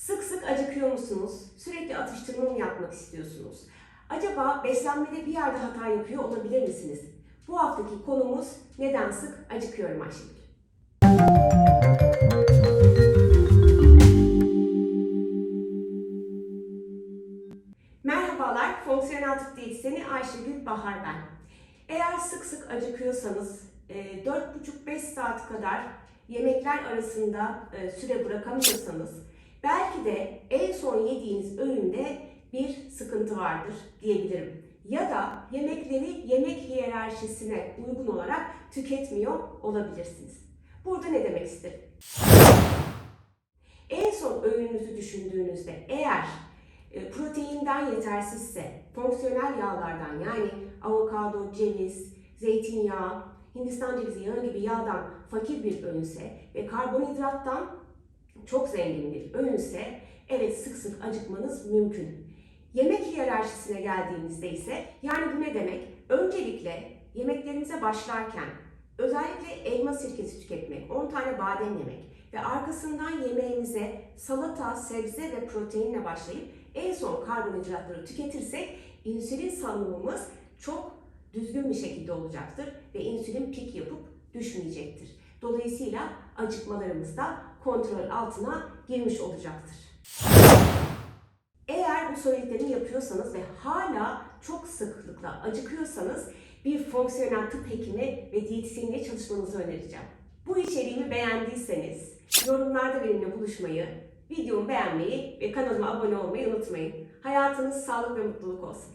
Sık sık acıkıyor musunuz? Sürekli atıştırma mı yapmak istiyorsunuz? Acaba beslenmede bir yerde hata yapıyor olabilir misiniz? Bu haftaki konumuz neden sık acıkıyorum Ayşegül. Merhabalar, fonksiyonel tıp diyetisyeni Ayşegül Bahar ben. Eğer sık sık acıkıyorsanız, e, 4,5-5 saat kadar yemekler arasında e, süre bırakamıyorsanız, belki de en son yediğiniz öğünde bir sıkıntı vardır diyebilirim. Ya da yemekleri yemek hiyerarşisine uygun olarak tüketmiyor olabilirsiniz. Burada ne demek istedim? En son öğününüzü düşündüğünüzde eğer e, proteinden yetersizse, fonksiyonel yağlardan yani avokado, ceviz, zeytinyağı, Hindistan cevizi yağı gibi yağdan fakir bir öğünse ve karbonhidrattan çok zengin bir öğünse evet sık sık acıkmanız mümkün. Yemek hiyerarşisine geldiğimizde ise yani bu ne demek? Öncelikle yemeklerinize başlarken özellikle elma sirkesi tüketmek, 10 tane badem yemek ve arkasından yemeğinize salata, sebze ve proteinle başlayıp en son karbonhidratları tüketirsek insülin salınımımız çok düzgün bir şekilde olacaktır ve insülin pik yapıp düşmeyecektir. Dolayısıyla acıkmalarımız da kontrol altına girmiş olacaktır. Eğer bu söylediklerimi yapıyorsanız ve hala çok sıklıkla acıkıyorsanız bir fonksiyonel tıp hekimi ve diyetisyeniyle çalışmanızı önereceğim. Bu içeriğimi beğendiyseniz yorumlarda benimle buluşmayı, videomu beğenmeyi ve kanalıma abone olmayı unutmayın. Hayatınız sağlık ve mutluluk olsun.